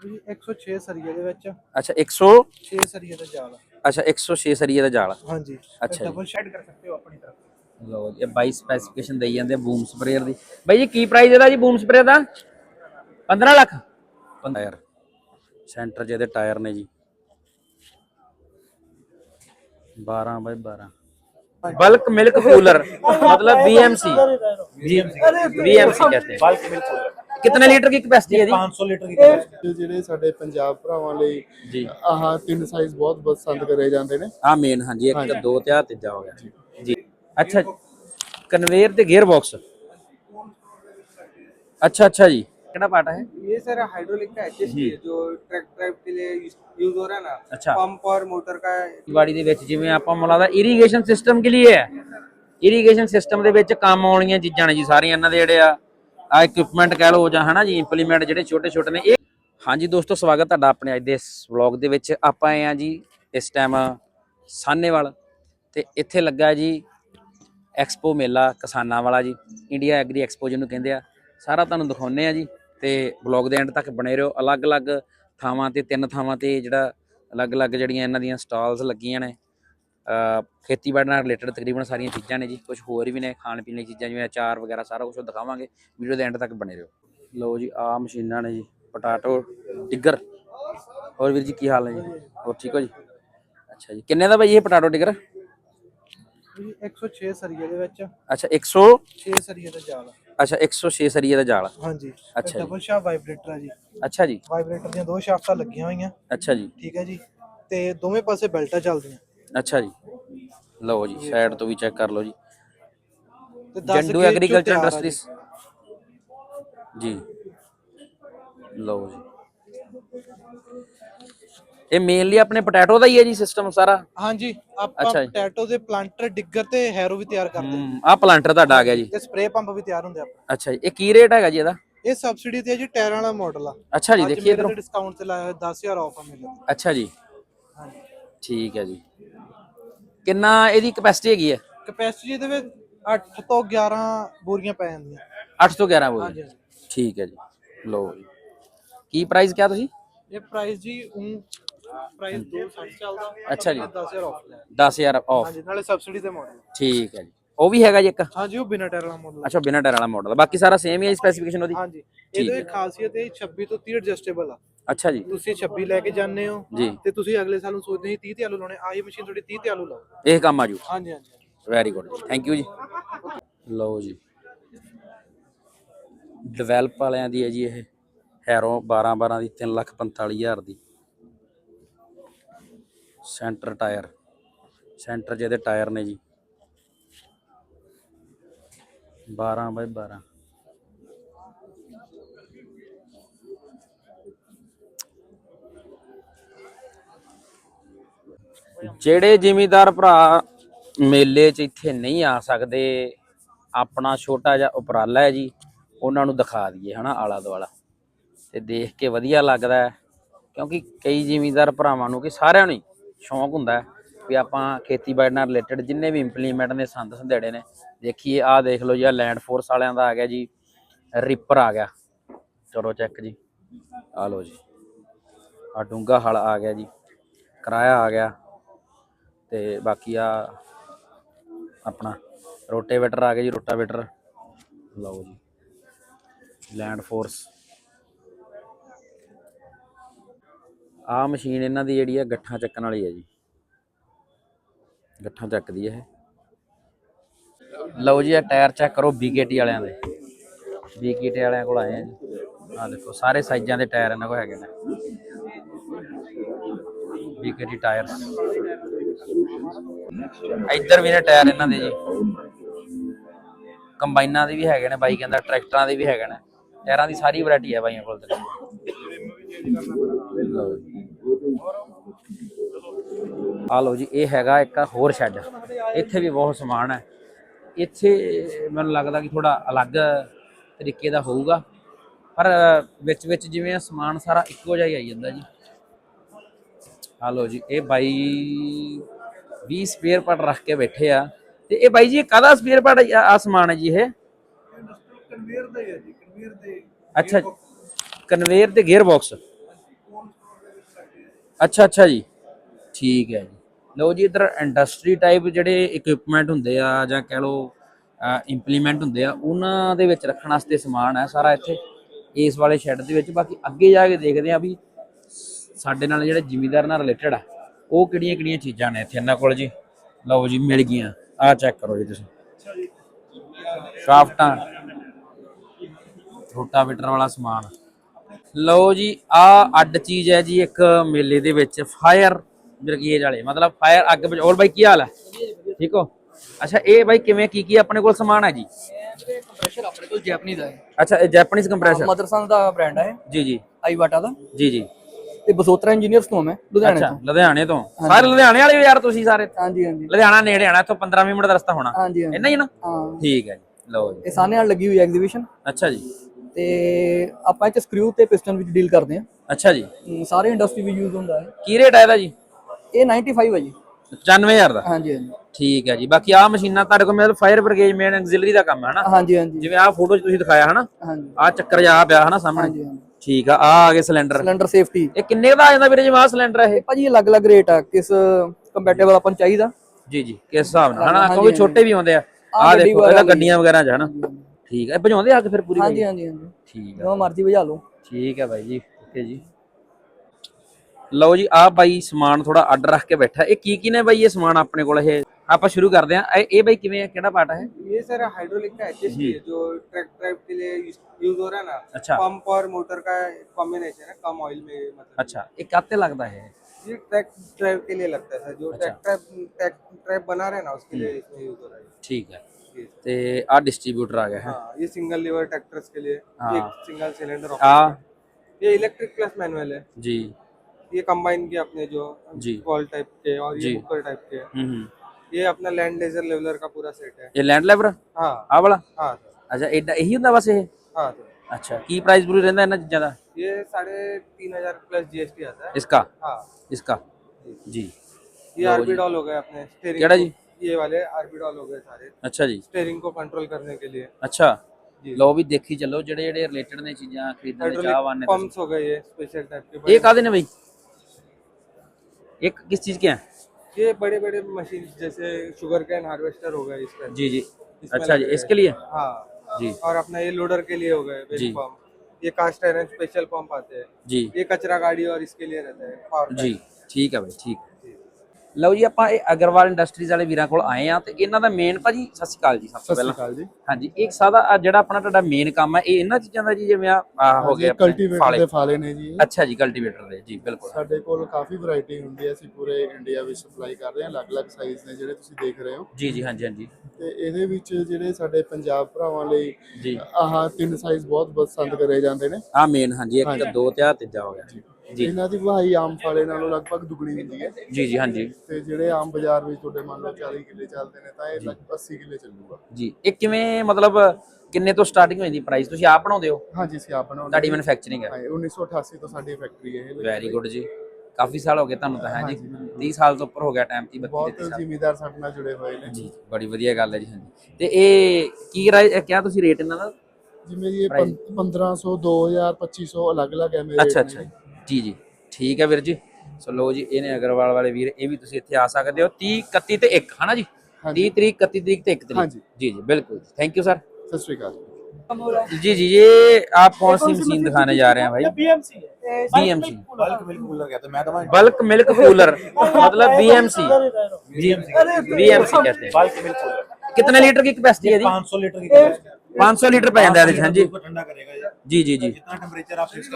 ਜੀ 106 ਸਰੀਏ ਦੇ ਵਿੱਚ। ਅੱਛਾ 106 6 ਸਰੀਏ ਦਾ ਜਾਲ। ਅੱਛਾ 106 ਸਰੀਏ ਦਾ ਜਾਲ। ਹਾਂਜੀ। ਅੱਛਾ ਡਬਲ ਸ਼ੈਡ ਕਰ ਸਕਦੇ ਹੋ ਆਪਣੀ ਤਰਫ ਲਓ ਜੀ 22 ਸਪੈਸੀਫਿਕੇਸ਼ਨ ਦੇਈ ਜਾਂਦੇ ਬੂਮ ਸਪਰੇਅਰ ਦੀ। ਬਾਈ ਜੀ ਕੀ ਪ੍ਰਾਈਸ ਇਹਦਾ ਜੀ ਬੂਮ ਸਪਰੇਅਰ ਦਾ? 15 ਲੱਖ? ਟਾਇਰ ਸੈਂਟਰ ਜਿਹਦੇ ਟਾਇਰ ਨੇ ਜੀ। 12 ਬਾਈ 12 ਬਲਕ ਮਿਲਕ ਕੂਲਰ ਮਤਲਬ BMC BMC BMC ਕਹਿੰਦੇ ਬਲਕ ਮਿਲਕ ਕੂਲਰ ਕਿੰਨੇ ਲੀਟਰ ਦੀ ਕਪੈਸਿਟੀ ਹੈ ਜੀ? 500 ਲੀਟਰ ਦੀ capacity ਤੇ ਜਿਹੜੇ ਸਾਡੇ ਪੰਜਾਬ ਭਰਾਵਾਂ ਲਈ ਜੀ। ਆਹ ਤਿੰਨ ਸਾਈਜ਼ ਬਹੁਤ ਪਸੰਦ ਕਰੇ ਜਾਂਦੇ ਨੇ। ਆ ਮੇਨ ਹਾਂਜੀ ਇੱਕ ਦੋ ਤੇ ਆ ਤੀਜਾ ਹੋ ਗਿਆ। ਜੀ। ਅੱਛਾ ਕਨਵੇਅਰ ਤੇ ਗੇਅਰ ਬਾਕਸ ਅੱਛਾ ਅੱਛਾ ਜੀ। ਕਿਹੜਾ ਪਾਰਟ है ये सर हाइड्रोलिक का एच जी। है जो ट्रैक ड्राइव के लिए यूज हो रहा है ना अच्छा। पंप और मोटर का ਖੇਤੀਬਾੜੀ ਦੇ ਵਿੱਚ ਜਿਵੇਂ ਆਪਾਂ ਮਲਾਦਾ ਇਰੀਗੇਸ਼ਨ ਸਿਸਟਮ ਕੇ ਲਈ ਹੈ। ਇਰੀਗੇਸ਼ਨ ਸਿਸਟਮ ਦੇ ਵਿੱਚ ਕੰਮ ਆਉਣੀਆਂ ਚੀਜ਼ਾਂ ਨੇ ਜੀ ਸਾਰੀਆਂ ਇਹਨਾਂ ਦੇ ਜਿਹੜੇ ਆ। ਆ ਇਕਵਿਪਮੈਂਟ ਕਹਿ ਲਓ ਜਾਂ ਹਨਾ ਜੀ ਇੰਪਲੀਮੈਂਟ ਜਿਹੜੇ ਛੋਟੇ ਛੋਟੇ ਨੇ, ਇਹ ਹਾਂਜੀ ਦੋਸਤੋ, ਸਵਾਗਤ ਤੁਹਾਡਾ ਆਪਣੇ ਅੱਜ ਦੇ ਇਸ ਵਲੌਗ ਦੇ ਵਿੱਚ। ਆਪਾਂ ਆਏ ਆ ਜੀ ਇਸ ਟਾਈਮ ਸਾਨੇਵਾਲ ਤੇ ਇੱਥੇ ਲੱਗਾ ਜੀ ਐਕਸਪੋ ਮੇਲਾ ਕਿਸਾਨਾਂ ਵਾਲਾ ਜੀ ਇੰਡੀਆ ਐਗਰੀ ਐਕਸਪੋ ਜਿਹਨੂੰ ਕਹਿੰਦੇ ਆ। ਸਾਰਾ ਤੁਹਾਨੂੰ ਦਿਖਾਉਨੇ ਆ ਜੀ ਤੇ ਵਲੌਗ ਦੇ ਐਂਡ ਤੱਕ ਬਣੇ ਰਹੋ। ਅਲੱਗ-ਅਲੱਗ ਥਾਵਾਂ ਤੇ, ਤਿੰਨ ਥਾਵਾਂ ਤੇ ਜਿਹੜਾ ਅਲੱਗ-ਅਲੱਗ ਜਿਹੜੀਆਂ ਇਹਨਾਂ ਦੀਆਂ ਸਟਾਲਸ ਲੱਗੀਆਂ ਨੇ। ਖੇਤੀਬਾੜੀ ਨਾਲ ਰਿਲੇਟਡ ਤਕਰੀਬਨ ਸਾਰੀਆਂ ਚੀਜ਼ਾਂ ਨੇ ਜੀ। ਕੁਝ ਹੋਰ ਵੀ ਨੇ ਖਾਣ ਪੀਣ ਦੀਆਂ ਚੀਜ਼ਾਂ ਜਿਵੇਂ ਅਚਾਰ ਵਗੈਰਾ ਸਾਰਾ ਕੁਝ ਦਿਖਾਵਾਂਗੇ। ਵੀਡੀਓ ਦੇ ਐਂਡ ਤੱਕ ਬਣੇ ਰਹੋ। ਲਓ ਜੀ ਆ ਮਸ਼ੀਨਾਂ ਨੇ ਜੀ ਪਟਾਟੋ ਟਿੱਗਰ ਹੋਰ ਵੀਰ ਜੀ ਕੀ ਹਾਲ ਹੈ ਜੀ? ਹੋਰ ਠੀਕ ਹੋ ਜੀ? ਅੱਛਾ ਜੀ ਕਿੰਨੇ ਦਾ ਭਾਈ ਇਹ ਪਟਾਟੋ ਟਿੱਗਰ ਜੀ 106 ਸਰੀਏ ਦੇ ਵਿੱਚ। ਅੱਛਾ 100 6 ਸਰੀਏ ਦਾ ਜਾਲ। ਅੱਛਾ 106 ਸਰੀਏ ਦਾ ਜਾਲ। ਹਾਂਜੀ ਅੱਛਾ ਜੀ। ਡਬਲ ਸ਼ਾਫਟ ਵਾਈਬ੍ਰੇਟਰ ਹੈ ਜੀ। ਅੱਛਾ ਜੀ। ਵਾਈਬ੍ਰੇਟਰ ਦੀਆਂ ਦੋ ਸ਼ਾਫਟਾਂ ਲੱਗੀਆਂ ਹੋਈਆਂ। ਅੱਛਾ ਜੀ। ਠੀਕ ਹੈ ਜੀ। ਤੇ ਦੋਵੇਂ ਪਾਸੇ ਬੈਲਟਾਂ ਚੱਲਦੀਆਂ। ਅੱਛਾ ਜੀ। ਲਓ ਜੀ ਸਾਈਡ ਤੋਂ ਵੀ ਚੈੱਕ ਕਰ ਲਓ ਜੀ। ਤੇ 10 ਜੰਡੂ ਐਗਰੀਕਲਚਰ ਇੰਡਸਟਰੀਜ਼ ਜੀ? ਲਓ ਜੀ। ਇਹ ਮੇਨਲੀ ਆਪਣੇ ਪੋਟੈਟੋ ਦਾ ਹੀ ਹੈ ਜੀ ਸਿਸਟਮ ਸਾਰਾ? ਹਾਂਜੀ ਆਪਾਂ ਅੱਛਾ ਜੀ। ਪੋਟੈਟੋ ਦੇ ਪਲਾਂਟਰ ਡਿੱਗਰ ਤੇ ਹੈਰੋ ਵੀ ਤਿਆਰ ਕਰਦੇ ਹਾਂ ਆ ਪਲਾਂਟਰ ਤੁਹਾਡਾ ਆ ਗਿਆ ਜੀ। ਤੇ ਸਪਰੇ ਪੰਪ ਵੀ ਤਿਆਰ ਹੁੰਦੇ ਆ ਆਪਣੇ। ਅੱਛਾ ਜੀ ਇਹ ਕੀ ਰੇਟ ਹੈਗਾ ਜੀ ਇਹਦਾ? ਇਹ ਸਬਸਿਡੀ ਤੇ ਹੈ ਜੀ ਟਾਇਰਾਂ ਵਾਲਾ ਮਾਡਲ ਆ। ਅੱਛਾ ਜੀ ਦੇਖੀਏ ਇਧਰੋਂ। ਡਿਸਕਾਊਂਟ ਤੇ ਲਾਇਆ ਹੋਇਆ 10000 ਆਫ ਆ ਮੇਰੇ ਅੱਛਾ ਜੀ। ਹਾਂਜੀ। ਠੀਕ ਹੈ ਜੀ। ਕਿੰਨਾ ਇਹਦੀ ਕਪੈਸਿਟੀ ਹੈਗੀ ਹੈ ਕਪੈਸਿਟੀ ਦੇ ਵਿੱਚ 8 ਤੋਂ 11 ਬੋਰੀਆਂ ਪੈ ਜਾਂਦੀਆਂ। 8 ਤੋਂ 11 ਬੋਲ ਹਾਂਜੀ। ਠੀਕ ਹੈ ਜੀ। ਲਓ ਜੀ। ਕੀ ਪ੍ਰਾਈਸ ਕਿਹਾ ਤੁਸੀਂ? ਇਹ ਪ੍ਰਾਈਸ ਜੀ ਉਹ ਪ੍ਰਾਈਸ 260 ਚੱਲਦਾ। ਅੱਛਾ ਜੀ। 10000 ਆਫ ਲਿਆ 10000 ਆਫ ਹਾਂਜੀ ਨਾਲੇ ਸਬਸਿਡੀ ਤੇ ਮਾਡਲ ਠੀਕ ਹੈ ਜੀ। ਉਹ ਵੀ ਹੈਗਾ ਜੀ ਇੱਕ? ਹਾਂਜੀ ਉਹ ਬਿਨਾ ਟਾਇਰ ਵਾਲਾ ਮਾਡਲ ਅੱਛਾ ਬਿਨਾ ਟਾਇਰ ਵਾਲਾ ਮਾਡਲ ਬਾਕੀ ਸਾਰਾ ਸੇਮ ਹੀ ਹੈ ਸਪੈਸੀਫਿਕੇਸ਼ਨ ਉਹਦੀ? ਹਾਂਜੀ। ਇਹਦੀ ਇੱਕ ਖਾਸੀਅਤ ਇਹ 26 ਤੋਂ 30 ਐਡਜਸਟੇਬਲ ਆ। ਅੱਛਾ ਜੀ। ਤੁਸੀਂ 26 ਲੈ ਕੇ ਜਾਂਦੇ ਹੋ ਜੀ। ਤੇ ਤੁਸੀਂ ਅਗਲੇ ਸਾਲ ਨੂੰ ਸੋਚਦੇ ਹੋ 30 ਤੇ ਆਲੂ ਲਾਉਣੇ ਆਹੀ ਮਸ਼ੀਨ ਤੁਹਾਡੀ 30 ਤੇ ਆਲੂ ਲਾਓ। ਇਹ ਕੰਮ ਆ ਜੂ। ਹਾਂਜੀ ਹਾਂਜੀ। ਵੈਰੀ ਗੁੱਡ ਥੈਂਕ ਯੂ ਜੀ। ਲਓ ਜੀ। ਡਿਵੈਲਪ ਵਾਲਿਆਂ ਦੀ ਹੈ ਜੀ ਇਹ। ਹੈਰੋ 12 12 ਦੀ 3 ਲੱਖ 45000 ਦੀ। ਸੈਂਟਰ ਟਾਇਰ ਸੈਂਟਰ ਜਿਹਦੇ ਟਾਇਰ ਨੇ ਜੀ। 12 ਬਾਈ 12 ਜਿਹੜੇ ਜ਼ਿਮੀਦਾਰ ਭਰਾ ਮੇਲੇ 'ਚ ਇੱਥੇ ਨਹੀਂ ਆ ਸਕਦੇ, ਆਪਣਾ ਛੋਟਾ ਜਿਹਾ ਉਪਰਾਲਾ ਹੈ ਜੀ, ਉਹਨਾਂ ਨੂੰ ਦਿਖਾ ਦਈਏ, ਹਨਾ ਆਲਾ ਦੁਆਲਾ ਤੇ ਦੇਖ ਕੇ ਵਧੀਆ ਲੱਗਦਾ ਕਿਉਂਕਿ ਕਈ ਜ਼ਿਮੀਦਾਰ ਭਰਾਵਾਂ ਨੂੰ ਕਿ ਸਾਰਿਆਂ ਨੂੰ ਹੀ ਸ਼ੌਂਕ ਹੁੰਦਾ ਵੀ ਆਪਾਂ ਖੇਤੀਬਾੜੀ ਨਾਲ ਰਿਲੇਟਡ ਜਿੰਨੇ ਵੀ ਇੰਪਲੀਮੈਂਟ ਨੇ, ਸੰਦ ਸੰਧੇੜੇ ਨੇ, ਦੇਖੀਏ, ਆਹ ਦੇਖ ਲਓ ਜੀ ਆ ਲੈਂਡ ਫੋਰਸ ਵਾਲਿਆਂ ਦਾ ਆ ਗਿਆ ਜੀ ਰਿਪਰ ਆ ਗਿਆ। ਚਲੋ ਚੈੱਕ ਜੀ ਆ ਲਓ ਜੀ ਆ ਡੂੰਗਾ ਹਲ ਆ ਗਿਆ ਜੀ, ਕਿਰਾਇਆ ਆ ਗਿਆ। ਤੇ ਬਾਕੀ ਆ ਆਪਣਾ ਰੋਟੇਵੇਟਰ ਆ ਗਿਆ ਜੀ, ਰੋਟਾਵੇਟਰ। ਲਓ ਜੀ। Land force. ਆ ਮਸ਼ੀਨ ਇਹਨਾਂ ਦੀ ਜਿਹੜੀ ਆ, ਗੱਠਾਂ ਚੱਕਣ ਵਾਲੀ ਹੈ ਜੀ। ਗੱਠਾਂ ਚੱਕਦੀ ਹੈ ਇਹ। ਲਓ ਜੀ ਆ ਟਾਇਰ ਚੈੱਕ ਕਰੋ ਬੀਕੇਟੀ ਵਾਲਿਆਂ ਦੇ। ਬੀਕੇਟੀ ਵਾਲਿਆਂ ਕੋਲ ਆਏ ਆ ਜੀ। ਆ ਦੇਖੋ, ਸਾਰੇ ਸਾਈਜ਼ਾਂ ਦੇ ਟਾਇਰ ਇਹਨਾਂ ਕੋਲ ਹੈਗੇ ਨੇ। ਬੀਕੇਟੀ ਟਾਇਰ ਇੱਧਰ ਵੀ ਨੇ ਟਾਇਰ ਇਹਨਾਂ ਦੇ ਜੀ। ਕੰਬਾਈਨਾਂ ਦੇ ਵੀ ਹੈਗੇ ਨੇ ਬਾਈ ਕਹਿੰਦਾ ਟਰੈਕਟਰਾਂ ਦੇ ਵੀ ਹੈਗੇ ਨੇ। ਟਾਇਰਾਂ ਦੀ ਸਾਰੀ ਵੈਰਾਈਟੀ ਹੈ ਬਾਈਆਂ ਕੋਲ ਤੇ। ਆ ਲਓ ਜੀ, ਇਹ ਹੈਗਾ ਇੱਕ ਹੋਰ ਸ਼ੈੱਡ। ਇੱਥੇ ਵੀ ਬਹੁਤ ਸਮਾਨ ਹੈ। ਇੱਥੇ ਮੈਨੂੰ ਲੱਗਦਾ ਕਿ ਥੋੜਾ ਅਲੱਗ ਤਰੀਕੇ ਦਾ ਹੋਊਗਾ। ਪਰ ਵਿੱਚ ਵਿੱਚ ਜਿਵੇਂ ਸਮਾਨ ਸਾਰਾ ਇੱਕੋ ਜਿਹਾ ਹੀ ਆਈ ਜਾਂਦਾ ਜੀ। ਆ ਲਓ ਜੀ, ਇਹ ਬਾਈ 20 ਸਪੇਅਰ ਪਾਰਟ ਰੱਖ ਕੇ ਬੈਠੇ ਆ। ਤੇ ਇਹ ਬਾਈ ਜੀ ਇਹ ਕਾਹਦਾ ਸਪੇਅਰ ਪਾਰਟ ਆ ਸਮਾਨ ਹੈ ਜੀ ਇਹ? ਕਨਵੇਅਰ ਦਾ ਹੀ ਹੈ ਜੀ ਕਨਵੇਅਰ ਦੇ ਅੱਛਾ ਕਨਵੇਅਰ ਤੇ ਗੇਅਰ ਬਾਕਸ ਅੱਛਾ ਅੱਛਾ ਜੀ। ਠੀਕ ਹੈ ਜੀ। ਲਓ ਜੀ ਇਧਰ ਇੰਡਸਟਰੀ ਟਾਈਪ ਜਿਹੜੇ ਇਕਵਿਪਮੈਂਟ ਹੁੰਦੇ ਆ ਜਾਂ ਕਹਿ ਲਓ ਇੰਪਲੀਮੈਂਟ ਹੁੰਦੇ ਆ ਉਹਨਾਂ ਦੇ ਵਿੱਚ ਰੱਖਣ ਵਾਸਤੇ ਸਮਾਨ ਹੈ ਸਾਰਾ ਇੱਥੇ। ਇਸ ਵਾਲੇ ਸ਼ੈੱਡ ਦੇ ਵਿੱਚ। ਬਾਕੀ ਅੱਗੇ ਜਾ ਕੇ ਦੇਖਦੇ ਆ ਵੀ ਸਾਡੇ ਨਾਲ ਜਿਹੜੇ ਜ਼ਿਮੀਦਾਰ ਨਾਲ ਰਿਲੇਟਡ ਆ ਉਹ ਕਿਹੜੀਆਂ ਕਿਹੜੀਆਂ ਚੀਜ਼ਾਂ ਨੇ ਇੱਥੇ? ਇਹਨਾਂ ਕੋਲ ਜੀ? ਲਓ ਜੀ ਮਿਲ ਗਈਆਂ। ਆਹ ਚੈੱਕ ਕਰੋ ਜੀ ਤੁਸੀਂ। ਸ਼ਾਫਟਾਂ ਰੋਟਾਵੇਟਰ ਵਾਲਾ ਸਮਾਨ। ਲਓ ਜੀ ਆ ਅੱਡ ਚੀਜ਼ ਹੈ ਜੀ ਇੱਕ ਮੇਲੇ ਦੇ ਵਿੱਚ ਫਾਇਰ ਬ੍ਰਿਗੇਡ ਵਾਲੇ। ਮਤਲਬ ਫਾਇਰ ਅੱਗ ਬੁਝਾਉਣ ਹੋਰ ਬਾਈ ਕੀ ਹਾਲ ਹੈ? ਠੀਕ ਹੋ? ਅੱਛਾ ਇਹ ਬਾਈ ਕਿਵੇਂ ਕੀ ਕੀ ਆਪਣੇ ਕੋਲ ਸਮਾਨ ਹੈ ਜੀ? ਕੰਪਰੈਸ਼ਰ ਆਪਣੇ ਕੋਲ ਜੈਪਨੀਜ਼ ਹੈ ਅੱਛਾ ਇਹ ਜੈਪਨੀਜ਼ ਕੰਪਰੈਸਰ ਮਦਰਸਨ ਦਾ ਬ੍ਰਾਂਡ ਹੈ ਜੀ ਜੀ। ਆਈਵਾਟਾ ਦਾ। ਜੀ ਜੀ। ਤੇ ਬਸੋਤਰਾ ਇੰਜੀਨੀਅਰਸ ਤੋਂ ਮੈਂ ਲੁਧਿਆਣੇ ਅੱਛਾ ਤੋਂ। ਲੁਧਿਆਣੇ ਤੋਂ। ਸਾਰੇ ਲੁਧਿਆਣੇ ਵਾਲੇ ਹੋ ਯਾਰ ਤੁਸੀਂ ਸਾਰੇ? ਹਾਂਜੀ ਹਾਂਜੀ। ਲੁਧਿਆਣਾ ਨੇੜੇ ਆਣਾ ਇੱਥੋਂ 15 20 ਮਿੰਟ ਦਾ ਰਸਤਾ ਹੋਣਾ। ਹਾਂਜੀ ਹਾਂਜੀ। ਇੰਨਾ ਹੀ ਨਾ? ਹਾਂ। ਠੀਕ ਹੈ ਜੀ ਲਓ ਜੀ। ਇਹ ਸਾਹਨੇ ਨਾਲ ਲੱਗੀ ਹੋਈ ਐਗਜ਼ੀਬਿਸ਼ਨ ਅੱਛਾ ਜੀ। ਤੇ ਆਪਾਂ ਇਹ ਚ ਸਕਰੂ ਤੇ ਪਿਸਟਨ ਵਿੱਚ ਡੀਲ ਕਰਦੇ ਹਾਂ। ਅੱਛਾ ਜੀ। ਸਾਰੇ ਇੰਡਸਟਰੀ ਵਿੱਚ ਯੂਜ਼ ਹੁੰਦਾ ਹੈ ਕੀ ਰੇਟ ਹੈ ਇਹਦਾ ਜੀ? ਇਹ 95 ਹੈ ਜੀ। 95000 ਦਾ? ਹਾਂਜੀ ਹਾਂਜੀ। ਠੀਕ ਹੈ ਜੀ। ਬਾਕੀ ਆ ਮਸ਼ੀਨਾਂ ਤੁਹਾਡੇ ਕੋਲ ਮਤਲਬ ਫਾਇਰ ਬ੍ਰਿਗੇਡ ਮੇਨ ਐਗਜ਼ਿਲਰੀ ਦਾ ਕੰਮ ਹੈ ਨਾ ਹਾਂਜੀ ਹਾਂਜੀ। ਜਿਵੇਂ ਆਹ ਫੋਟੋ 'ਚ ਤੁਸੀਂ ਦਿਖਾਇਆ ਹਨਾ? ਹਾਂਜੀ। ਆ ਚੱਕਰ ਆ ਪਿਆ ਹਨਾ ਸਾਹਮਣੇ? ਹਾਂਜੀ ਹਾਂਜੀ। ਠੀਕ ਆ ਆ ਆ ਗਏ ਸਿਲੰਡਰ। ਸਿਲੰਡਰ ਸੇਫਟੀ ਇਹ ਕਿੰਨੇ ਦਾ ਆ ਜਾਂਦਾ ਵੀਰੇ ਆਹ ਸਿਲੰਡਰ ਇਹ? ਭਾਜੀ ਇਹ ਅਲੱਗ-ਅਲੱਗ ਰੇਟ ਆ ਕਿਸ ਕੰਪੈਟੀਬਲ ਆਪਾਂ ਨੂੰ ਚਾਹੀਦਾ। ਜੀ ਜੀ ਕਿਸ ਹਿਸਾਬ ਨਾਲ ਹਨਾ? ਕਿਉਂਕਿ। ਛੋਟੇ ਵੀ ਆਉਂਦੇ ਆ। ਆ ਦੇਖੋ ਇਹਦਾ ਗੱਡੀਆਂ ਵਗੈਰਾ ਚ ਹਨਾ? ਠੀਕ ਹੈ ਇਹ ਭਜਾਉਂਦੇ ਅੱਗ ਫਿਰ ਪੂਰੀ ਹਾਂਜੀ? ਹਾਂਜੀ ਹਾਂਜੀ। ਠੀਕ ਹੈ ਜੋ ਮਰਜ਼ੀ ਭਜਾ ਲਓ। ਠੀਕ ਹੈ ਬਾਈ ਜੀ ਓਕੇ ਜੀ। ਲਓ ਜੀ ਆ ਬਾਈ ਸਮਾਨ ਥੋੜਾ ਅੱਡ ਰੱਖ ਕੇ ਬੈਠਾ। ਇਹ ਕੀ ਕੀ ਨੇ ਬਾਈ ਇਹ ਸਮਾਨ ਆਪਣੇ ਕੋਲ ਇਹ? आप शुरू कर ਆ? ਇਹ? ਬਾਈ ये सर हाइड्रोलिक का है जो ट्रक ड्राइव के लिए यूज़ हो रहा है ना अच्छा। पंप और मोटर का कॉम्बिनेशन है कम ऑयल में मतलब ये ट्रैक ड्राइव के लिए लगता है सर जो ट्रैक ड्राइव ट्रैक ड्राइव बना रहे हैं ना उसके लिए इसमें यूज़ हो रहा है ये सिंगल लीवर ट्रैक्टर्स के लिए एक सिंगल सिलेंडर ये इलेक्ट्रिक प्लस मैनुअल है जी ये कंबाइन किया अपने जो जी। बॉल टाइप के और ये जी। टाइप के हम्म हम्म ये अपना लैंड लेजर लेवलर का पूरा सेट है ਇਹ ਲੈਂਡ ਲੈਵਰ हाँ ਆ ਵਾਲਾ हाँ सर ਅੱਛਾ ਇਹਦਾ ਇਹੀ ਹੁੰਦਾ ਬਸ ਇਹ हाँ सर ਅੱਛਾ ਕੀ ਪ੍ਰਾਈਸ ਪੂਰੀ ਰਹਿੰਦਾ ਇਹਨਾਂ ਚੀਜ਼ਾਂ ਦਾ ये साढ़े तीन हजार प्लस जीएसटी आता है इसका हाँ इसका जी ये आरबी डॉल हो गए अपने स्टेयरिंग केड़ा को- जी? ये वाले आरबी डॉल हो गए सारे ਅੱਛਾ ਜੀ स्टेयरिंग को कंट्रोल करने के लिए ਅੱਛਾ जी। ਲਓ ਵੀ ਦੇਖੀ ਚੱਲੋ ਜਿਹੜੇ ਜਿਹੜੇ ਰਿਲੇਟਡ ਨੇ ਚੀਜ਼ਾਂ ਖਰੀਦਣ ਦੇ ਚਾਹਵਾਨ ਨੇ हाइड्रोलिक ਤੁਸੀਂ। पंप्स हो गए ये स्पेशल टाइप के ਇਹ बड़े- ਕਾਦੇ ਨੇ ਬਈ एक किस चीज के हैं ये बड़े बड़े मशीन जैसे शुगर कैन हार्वेस्टर हो गए इसका। जी जी। अच्छा जी इसके लिए? हाँ। जी। और अपना ये लोडर के लिए हो गए जी। ये कास्ट आयरन स्पेशल पंप आते हैं। जी। ये कचरा गाड़ी और इसके लिए रहता है जी ठीक है भाई ठीक। ਲਓ ਜੀ ਆਪਾਂ ਇਹ ਅਗਰਵਾਲ ਇੰਡਸਟਰੀਜ਼ ਵਾਲੇ ਵੀਰਾਂ ਕੋਲ ਆਏ ਆ ਤੇ ਇਹਨਾਂ ਦਾ ਮੇਨ ਭਾਜੀ ਸਤਿ ਸ਼੍ਰੀ ਅਕਾਲ ਜੀ ਸਭ ਤੋਂ ਸਤਿ ਸ਼੍ਰੀ ਅਕਾਲ ਜੀ। ਹਾਂਜੀ ਇੱਕ ਸਾਦਾ ਜਿਹੜਾ ਆਪਣਾ ਤੁਹਾਡਾ ਮੇਨ ਕੰਮ ਹੈ ਇਹ ਇਹਨਾਂ ਚੀਜ਼ਾਂ ਦਾ ਜੀ ਜਿਵੇਂ ਆ ਹੋ ਗਿਆ ਕਲਟੀਵੇਟਰ। ਦੇ ਫਾਲੇ ਨੇ ਜੀ। ਇਹ। ਅੱਛਾ ਜੀ ਕਲਟੀਵੇਟਰ ਦੇ ਜੀ ਬਿਲਕੁਲ। ਸਾਡੇ ਕੋਲ ਕਾਫੀ ਵੈਰਾਈਟੀ ਹੁੰਦੀ ਹੈ ਅਸੀਂ ਪੂਰੇ ਇੰਡੀਆ ਵਿੱਚ ਸਪਲਾਈ ਕਰਦੇ ਹਾਂ ਅਲੱਗ-ਅਲੱਗ ਸਾਈਜ਼ ਨੇ ਜਿਹੜੇ ਤੁਸੀਂ ਦੇਖ ਰਹੇ ਹੋ। ਜੀ ਜੀ ਹਾਂਜੀ ਹਾਂਜੀ। ਤੇ ਇਹਦੇ ਵਿੱਚ ਜਿਹੜੇ ਸਾਡੇ ਪੰਜਾਬ ਭਰਾਵਾਂ ਲਈ ਆਹ ਤਿੰਨ ਸਾਈਜ਼ ਬਹੁਤ ਪਸੰਦ ਕਰੇ ਜਾਂਦੇ ਨੇ। ਆ ਮੇਨ ਹਾਂਜੀ ਇੱਕ ਦੋ ਤੇ ਆ ਤੀਜਾ ਹੋ ਗਿਆ। ਜੀ। ਇਹਨਾਂ ਦੀ ਵਹਾਈ ਆਮ ਫਾਲੇ ਨਾਲੋਂ ਲਗਭਗ ਦੁੱਗਣੀ ਹੁੰਦੀ ਹੈ। ਜੀ ਜੀ ਹਾਂਜੀ। ਤੇ ਜਿਹੜੇ ਆਮ ਬਾਜ਼ਾਰ ਵਿੱਚ ਤੁਹਾਡੇ ਮੰਨ ਲਓ 40 ਕਿੱਲੇ ਚੱਲਦੇ ਨੇ ਤਾਂ ਇਹ ਲਗਭਗ 80 ਕਿੱਲੇ ਚੱਲੂਗਾ। ਜੀ ਇਹ ਕਿਵੇਂ ਮਤਲਬ ਕਿੰਨੇ ਤੋਂ ਸਟਾਰਟਿੰਗ ਹੋ ਜਾਂਦੀ ਪ੍ਰਾਈਸ ਤੁਸੀਂ ਆਪ ਬਣਾਉਂਦੇ ਹੋ? ਹਾਂਜੀ ਅਸੀਂ ਆਪ ਬਣਾਉਂਦੇ ਤੁਹਾਡੀ ਮੈਨੂਫੈਕਚਰਿੰਗ ਹੈ। ਹਾਂ 1988 ਤੋਂ ਸਾਡੀ ਫੈਕਟਰੀ ਹੈ ਇਹ ਵੈਰੀ ਗੁੱਡ ਜੀ। ਕਾਫੀ ਸਾਲ ਹੋ ਗਏ ਤੁਹਾਨੂੰ ਤਾਂ ਹੈ ਜੀ। 30 ਸਾਲ ਤੋਂ ਉੱਪਰ ਹੋ ਗਿਆ ਟਾਈਮ 30 32 ਬਹੁਤ 33 ਸਾਲ। ਜ਼ਿਮੀਦਾਰ ਸਾਡੇ ਨਾਲ ਜੁੜੇ ਹੋਏ ਨੇ। ਜੀ ਬੜੀ ਵਧੀਆ ਗੱਲ ਹੈ ਜੀ ਹਾਂਜੀ। ਤੇ ਇਹ ਕੀ ਰਾਈ ਕਿਹਾ ਤੁਸੀਂ ਰੇਟ ਇਹਨਾਂ ਦਾ? ਜਿਵੇਂ ਜੀ ਇਹ ਪੰ- 1500 2000 2500 ਅਲੱਗ-ਅਲੱਗ ਹੈ ਮੇਰੇ ਅੱਛਾ ਅੱਛਾ ਜੀ। ਜੀ ਠੀਕ ਹੈ ਵੀਰ ਜੀ ਸੋ ਲੋ ਜੀ ਇਹਨੇ ਅਗਰਵਾਲ ਵਾਲੇ ਵੀਰ ਇਹ ਵੀ ਤੁਸੀਂ ਇੱਥੇ ਆ ਸਕਦੇ ਹੋ 30 31 ਤੇ 1 ਹਨਾ ਜੀ 30 ਤਰੀਕ 31 ਤਰੀਕ ਤੇ 1 ਤਰੀਕ ਹਾਂਜੀ। जी जी बिल्कुल थैंक यू सर ਸਤਿ ਸ਼੍ਰੀ ਅਕਾਲ जी जी ये आप कौन सी मशीन दिखाने जा रहे हैं भाई बीएमसी है बीएमसी बल्क मिल्क कूलर कहते हैं मैं तो बल्क मिल्क कूलर मतलब बीएमसी जी बीएमसी कहते हैं बल्क मिल्क कूलर कितने लीटर की कैपेसिटी है जी 500 लीटर की कैपेसिटी 500 लीटर पे जाता है हाँ जी दूध को ठंडा करेगा ये जी जी जी जितना टेम्परेचर आप फिक्स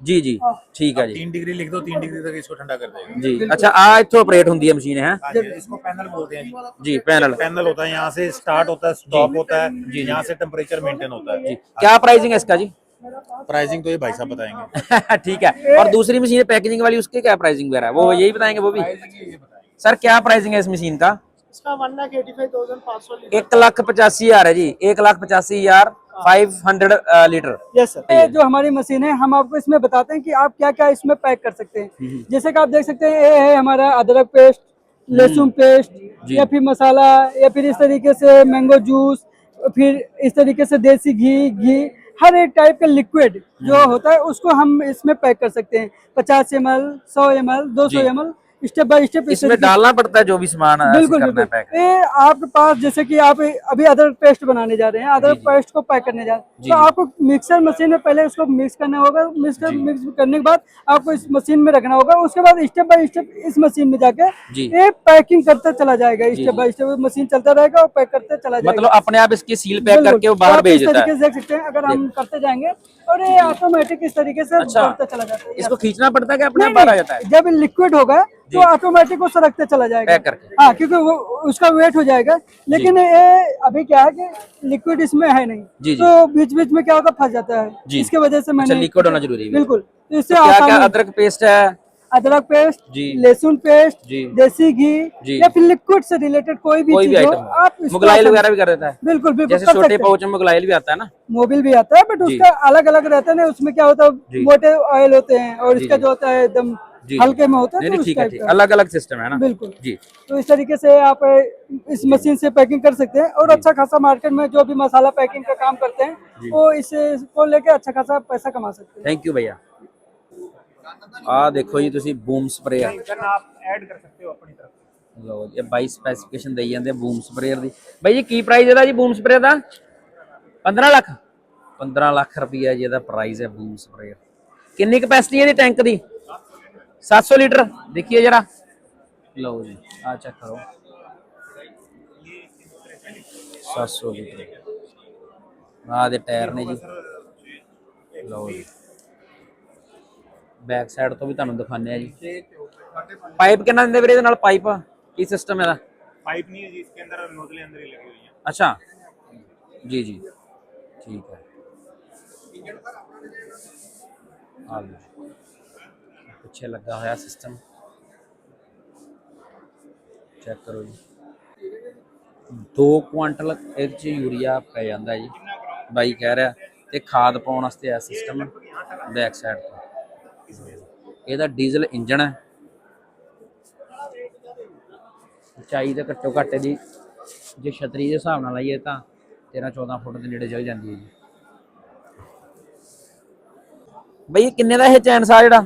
करोगे उतना टेम्परेचर तक जी जी ठीक है जी तीन डिग्री लिख दो तीन डिग्री तक इसको ठंडा कर देगा जी अच्छा आ इतो ऑपरेट होती है मशीन है हाँ जी, इसको पैनल बोलते हैं जी जी पैनल पैनल होता है यहाँ से स्टार्ट होता है स्टॉप होता है यहाँ से टेम्परेचर मेंटेन होता है क्या प्राइसिंग है इसका जी प्राइसिंग तो ये भाई साहब बताएंगे ठीक है और दूसरी मशीन पैकेजिंग वाली उसकी क्या प्राइसिंग वगैरह है? वो यही बताएंगे वो भी सर क्या प्राइसिंग है इस मशीन का इसका one lakh eighty five thousand पाँच सौ लीटर एक लाख पचासी हजार है जी एक लाख पचासी हजार five hundred litre yes sir ये जो हमारी मशीन है हम आपको इसमें बताते हैं कि आप क्या क्या इसमें पैक कर सकते हैं। जैसे कि आप देख सकते हैं ये है हमारा अदरक पेस्ट लहसुन पेस्ट या फिर मसाला या फिर इस तरीके से मैंगो जूस फिर इस तरीके से देसी घी घी हर एक टाइप का लिक्विड जो होता है उसको हम इसमें पैक कर सकते हैं। पचास एम एल सौ एम एल दो सौ M L step by step इसमें डालना पड़ता है जो भी सामान बिल्कुल बिल्कुल। ये आपके पास जैसे कि आप अभी अदरक पेस्ट बनाने जा रहे हैं अदरक पेस्ट को पैक करने जा रहे हैं। तो आपको मिक्सर मशीन में पहले उसको मिक्स करना होगा। मिक्स कर, मिक्स करने के बाद आपको इस मशीन में रखना होगा। उसके बाद स्टेप बाय स्टेप इस मशीन में जाके ये पैकिंग करते चला जाएगा। स्टेप बाय स्टेप मशीन चलता रहेगा और पैक करते चला जाएगा। मतलब अपने आप इसकी सील पैक करके बाहर भेज सकते हैं। अगर हम करते जाएँगे और ये ऑटोमेटिक इस तरीके से अच्छा। बढ़ता चला जाता है इसको खींचना पड़ता है कि अपने आप आ जाता है? जब लिक्विड होगा तो ऑटोमेटिक उसे रखते चला जाएगा। हाँ क्योंकि वो उसका वेट हो जाएगा। लेकिन ये अभी क्या है कि लिक्विड इसमें है नहीं। जी, जी। तो बीच बीच में क्या होगा फंस जाता है। इसके वजह से मैंने लिक्विड होना ज़रूरी है। बिल्कुल। तो इससे अदरक पेस्ट है? अदरक पेस्ट लहसुन पेस्ट देसी घी या फिर लिक्विड से रिलेटेड कोई भी, चीज़ आप मुगलाइल वगैरह भी कर देता है। बिल्कुल जैसे छोटे पाउच में मुगलाइल भी आता है ना? मोबिल भी आता है बट उसका अलग अलग रहता है ना उसमें क्या होता है मोटे ऑयल होते हैं और इसका जो। होता है एकदम हल्के में होता है ठीक है अलग अलग सिस्टम है। ना? बिल्कुल। जी। तो इस तरीके से आप इस मशीन से पैकिंग कर सकते हैं और अच्छा खासा मार्केट में जो भी मसाला पैकिंग का काम करते हैं वो इसको लेके अच्छा खासा पैसा कमा सकते हैं। थैंक यू भैया। ਆ ਦੇਖੋ ਜੀ ਤੁਸੀਂ ਬੂਮ ਸਪਰੇਅ ਆਪ ਐਡ ਕਰ ਸਕਦੇ ਹੋ ਆਪਣੀ ਤਰਫ ਲਓ ਜੀ 22 ਸਪੈਸੀਫਿਕੇਸ਼ਨ ਦੇਈ ਜਾਂਦੇ ਬੂਮ ਸਪਰੇਅਰ ਦੀ। ਬਾਈ ਜੀ ਕੀ ਪ੍ਰਾਈਸ ਇਹਦਾ ਜੀ ਬੂਮ ਸਪਰੇਅ ਦਾ? 15 ਲੱਖ? 15 ਲੱਖ ਰੁਪਈਆ ਜੀ ਇਹਦਾ ਪ੍ਰਾਈਸ ਹੈ ਬੂਮ ਸਪਰੇਅਰ ਕਿੰਨੀ ਕਪੈਸਿਟੀ ਹੈ ਇਹਦੀ ਟੈਂਕ ਦੀ? 700 ਲੀਟਰ। ਦੇਖੀਏ ਜਰਾ। ਲਓ ਜੀ ਆ ਚੈੱਕ ਕਰੋ। 700 ਲੀਟਰ। ਆ ਦੇ ਟਾਇਰ ਨੇ ਜੀ। ਲਓ ਜੀ। ਬੈਕ ਸਾਈਡ ਤੋਂ ਵੀ ਤੁਹਾਨੂੰ ਦਿਖਾਣੇ ਆ ਜੀ। ਪਾਈਪ ਕਿੰਨਾ ਦਿੰਦੇ ਵੀਰੇ ਇਹਦੇ ਨਾਲ ਪਾਈਪ ਕੀ ਸਿਸਟਮ ਇਹਦਾ? ਪਾਈਪ ਨਹੀਂ ਹੈ ਜੀ ਇਸਕੇ ਅੰਦਰ ਨੋਜ਼ਲੇ ਅੰਦਰ ਹੀ ਲੱਗੀ ਹੋਈ ਹੈ ਅੱਛਾ। ਜੀ ਜੀ। ਠੀਕ ਹੈ। ਪਿੱਛੇ ਲੱਗਾ ਹੋਇਆ ਸਿਸਟਮ ਚੈੱਕ ਕਰੋ ਜੀ। 2 ਕੁਆਂਟਲ ਇਹ ਚ ਯੂਰੀਆ ਪੈ ਜਾਂਦਾ ਜੀ। ਬਾਈ ਕਹਿ ਰਿਹਾ ਤੇ ਖਾਦ ਪਾਉਣ ਵਾਸਤੇ ਇਹ ਸਿਸਟਮ ਬੈਕ ਸਾਈਡ ਤੋਂ। ਇਹਦਾ ਡੀਜ਼ਲ ਇੰਜਣ ਹੈ। ਉਚਾਈ ਦਾ ਘੱਟੋ ਘੱਟ ਦੀ ਜੇ ਛਤਰੀ ਦੇ ਹਿਸਾਬ ਨਾਲ ਲਾਈਏ ਤਾਂ 13 14 ਫੁੱਟ ਦੇ ਨੇੜੇ ਚਲ ਜਾਂਦੀ ਹੈ ਜੀ। ਬਈ ਕਿੰਨੇ ਦਾ ਇਹ ਚੈਨ ਸਾ ਜਿਹੜਾ?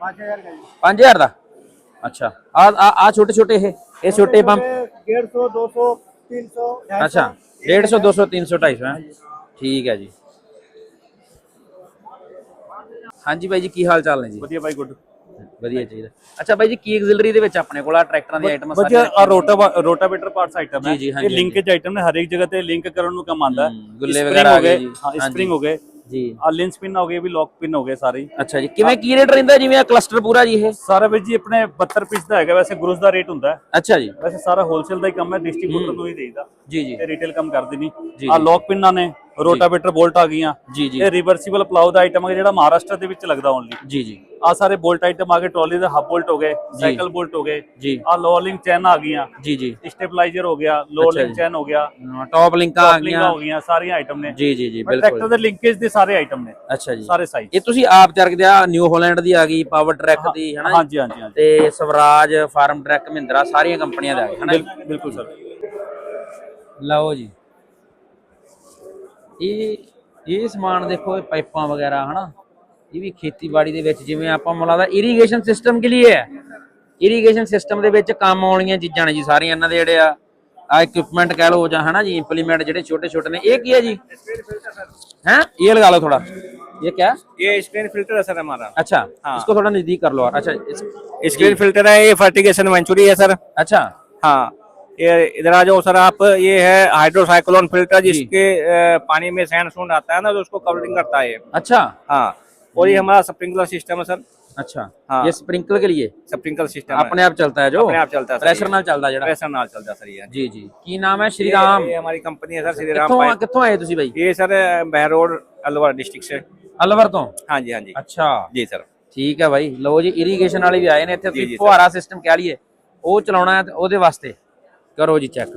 5000 ਦਾ ਜੀ। 5000 ਦਾ? ਅੱਛਾ ਆ ਆ ਛੋਟੇ ਛੋਟੇ ਇਹ ਇਹ ਛੋਟੇ ਪੰਪ? 150 200 300 ਅੱਛਾ 150 200 300 250 ਹੈ? ਠੀਕ ਹੈ ਜੀ। ਹਾਂਜੀ ਬਾਈ ਜੀ ਕੀ ਹਾਲ ਚਾਲ ਨੇ ਜੀ? ਵਧੀਆ ਬਾਈ ਗੁੱਡ ਵਧੀਆ ਚਾਹੀਦਾ ਅੱਛਾ ਬਾਈ ਜੀ ਕੀ ਐਗਜ਼ਿਲਰੀ ਦੇ ਵਿੱਚ ਆਪਣੇ ਕੋਲ ਆ ਟਰੈਕਟਰਾਂ ਦੀ ਆਈਟਮਾਂ ਵਧੀਆ ਆ ਰੋਟਾ ਰੋਟਾਵੇਟਰ ਪਾਰਟਸ ਆਈਟਮ ਹੈ। ਇਹ ਲਿੰਕਿੰਗ ਆਈਟਮ ਨੇ ਹਰ ਇੱਕ ਜਗ੍ਹਾ ਤੇ ਲਿੰਕ ਕਰਨ ਨੂੰ ਕੰਮ ਆਉਂਦਾ। ਗੁੱਲੇ ਵਗੈਰਾ ਹੋ ਗਏ। ਹਾਂ। ਸਪ੍ਰਿੰਗ ਹੋ ਗਏ। ਜੀ। ਆ ਲਿੰਸ ਪਿਨ ਹੋ ਗਏ ਵੀ ਲੌਕ ਪਿਨ ਹੋ ਗਏ ਸਾਰੇ। ਅੱਛਾ ਜੀ ਕਿਵੇਂ ਕੀ ਰੇਟ ਰਹਿੰਦਾ ਜਿਵੇਂ ਆ ਕਲਸਟਰ ਪੂਰਾ ਜੀ ਇਹ? ਸਾਰਾ ਵਿੱਚ ਜੀ ਆਪਣੇ 72 ਪੀਸ ਦਾ ਹੈਗਾ ਵੈਸੇ ਗਰੁੱਸ ਦਾ ਰੇਟ ਹੁੰਦਾ। ਅੱਛਾ ਜੀ। ਵੈਸੇ ਸਾਰਾ ਹੋਲਸੇਲ ਦਾ ਹੀ ਕੰਮ ਹੈ ਡਿਸਟ੍ਰੀਬਿਊਟਰ ਨੂੰ ਹੀ ਦੇਈਦਾ। ਜੀ ਜੀ। ਤੇ ਰਿਟੇਲ ਕੰਮ ਕਰਦੇ ਨਹੀਂ। ਆ ਲੌਕ ਪਿਨਾਂ ਨੇ ਰੋਟਾਵੇਟਰ ਬੋਲਟ ਆ ਗਈਆਂ। ਜੀ ਜੀ। ਇਹ ਰਿਵਰਸੀਬਲ ਪਲਾਉ ਦਾ ਆਈਟਮ ਹੈ ਜਿਹੜਾ ਮਹਾਰਾਸ਼ਟਰ ਦੇ ਵਿੱਚ ਲੱਗਦਾ ਓਨਲੀ ਜੀ ਜੀ। ਆ ਸਾਰੇ ਬੋਲਟ ਆਈਟਮ ਆ ਗਏ ਟਰਾਲੀ ਦੇ ਹੱਬ ਬੋਲਟ ਹੋ ਗਏ ਸਾਈਕਲ ਬੋਲਟ ਹੋ ਗਏ। ਜੀ। ਆ ਲੋਅਰਿੰਗ ਚੈਨ ਆ ਗਈਆਂ। ਜੀ ਜੀ। ਸਟੇਬਲਾਈਜ਼ਰ ਹੋ ਗਿਆ ਜੀ। ਚੈਨ ਹੋ ਗਿਆ। ਟੌਪ ਲਿੰਕਾਂ ਆ ਗਈਆਂ। ਹੋ ਗਈਆਂ ਸਾਰੀਆਂ ਆਈਟਮ ਨੇ। ਜੀ ਜੀ ਜੀ ਟਰੈਕਟਰ ਬਿਲਕੁਲ। ਦੇ ਲਿੰਕੇਜ ਦੇ ਸਾਰੇ ਆਈਟਮ ਨੇ। ਅੱਛਾ ਜੀ। ਸਾਰੇ ਸਾਈਜ਼ ਇਹ ਤੁਸੀਂ ਆਪ ਚਰਕਦੇ ਆ ਨਿਊ ਹਾਲੈਂਡ ਦੀ ਆ ਗਈ ਪਾਵਰ ਟਰੈਕ ਦੀ ਹਨਾ? ਹਾਂਜੀ ਹਾਂਜੀ ਤੇ ਸਵਰਾਜ ਫਾਰਮ ਟਰੈਕ ਮਹਿੰਦਰਾ ਸਾਰੀਆਂ ਕੰਪਨੀਆਂ ਦਾ ਹੈ ਹਨਾ ਜੀ? ਬਿਲ- ਬਿਲਕੁਲ ਸਰ ਲਓ ਜੀ। ਇਹ ਇਹ ਸਮਾਨ ਦੇਖੋ ਇਹ ਪਾਈਪਾਂ ਵਗੈਰਾ ਹਨਾ ਇਹ ਵੀ ਖੇਤੀਬਾੜੀ ਦੇ ਵਿੱਚ ਜਿਵੇਂ ਆਪਾਂ ਮੁਲਾ ਦਾ ਇਰੀਗੇਸ਼ਨ ਸਿਸਟਮ ਕੇ ਲਈ ਹੈ ਇਰੀਗੇਸ਼ਨ ਸਿਸਟਮ ਦੇ ਵਿੱਚ ਕੰਮ ਆਉਣ ਵਾਲੀਆਂ ਚੀਜ਼ਾਂ ਨੇ ਜੀ ਸਾਰੀਆਂ ਇਹਨਾਂ ਦੇ ਜਿਹੜੇ ਆ ਆ ਇਕਵਿਪਮੈਂਟ ਕਹਿ ਲਓ ਜਾਂ ਹਨਾ ਜੀ ਇੰਪਲੀਮੈਂਟ ਜਿਹੜੇ ਛੋਟੇ ਛੋਟੇ ਨੇ ਇਹ ਕੀ ਹੈ ਜੀ हैं ये लगा लो थोड़ा ये क्या ये स्क्रीन फिल्टर है सर हमारा अच्छा हाँ। इसको थोड़ा नजदीक कर लो और अच्छा इस, स्क्रीन फिल्टर है ये फर्टिगेशन वेंचुरी है सर अच्छा हाँ ये इधर आ जाओ सर आप ये है हाइड्रोसाइक्लोन फिल्टर जिसके अ, पानी में सैंड सूंड आता है ना तो उसको कवरिंग करता है ये अच्छा हाँ और ये हमारा स्प्रिंकलर सिस्टम है सर अच्छा हाँ। ये स्प्रिंकल के लिए स्प्रिंकल सिस्टम है अपने आप चलता है जो अपने आप चलता है सर प्रेशर ये। ਨਾਲ ਚੱਲਦਾ ਜਿਹੜਾ प्रेशर नाल चलता है सर ये ਜੀ ਜੀ ਕੀ ਨਾਮ ਹੈ ਸ਼੍ਰੀ ਰਾਮ ये हमारी कंपनी है सर श्री राम ਕਿੱਥੋਂ ਆ पाइप ਕਿੱਥੋਂ ਆਏ ਤੁਸੀਂ ਬਾਈ ये सर बहरोड अलवर डिस्ट्रिक्ट से ਅਲਵਰ ਤੋਂ हाँ जी हाँ जी ਅੱਛਾ जी सर ਠੀਕ ਹੈ ਬਾਈ ਲਓ ਜੀ ਇਰੀਗੇਸ਼ਨ ਵਾਲੇ ਵੀ ਆਏ ਨੇ ਇੱਥੇ ਜੀ, ਤੁਸੀਂ ਜੀ, ਫੁਹਾਰਾ ਸਿਸਟਮ ਕਹਿ ਲਈਏ ਉਹ ਚਲਾਉਣਾ ਹੈ ਤੇ ਉਹਦੇ ਵਾਸਤੇ ਕਰੋ ਜੀ ਚੈੱਕ